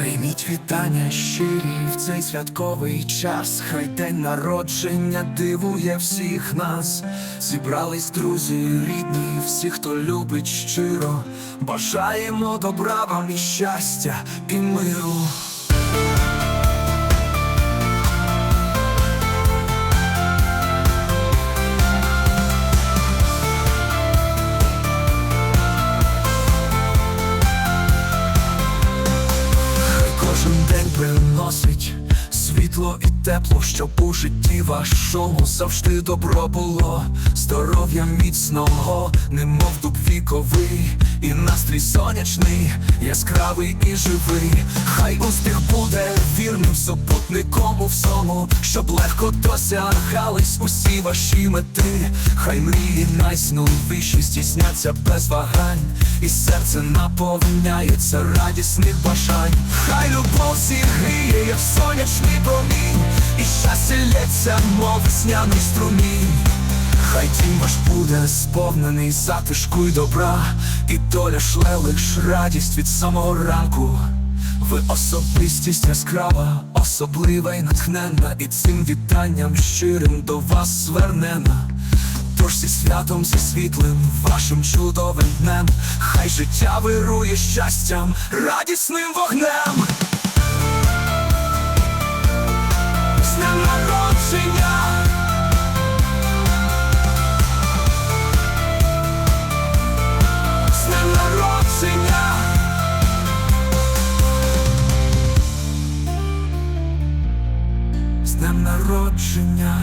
Прийміть вітання щирі в цей святковий час, хай день народження дивує всіх нас. Зібрались друзі, рідні, всі, хто любить щиро. Бажаємо добра вам і щастя, і миру. День приносить світло і тепло, щоб у житті вашому завжди добро було, здоров'я міцного, немов дуб віковий, і настрій сонячний, яскравий і живий. Хай всьому, щоб легко досягались усі ваші мети. Хай мрії найсновіші здійсняться без вагань, і серце наповняється радісних бажань. Хай любов зігріє, як сонячний промінь, і щастя лється, мов весняний струмінь. Хай дім ваш буде сповнений затишку й добра, і доля шле лиш радість від самого ранку. Ви особистість яскрава, особлива і натхненна, і цим вітанням щирим до вас звернена. Тож зі святом, зі світлим, вашим чудовим днем, хай життя вирує щастям, радісним вогнем. днем народження.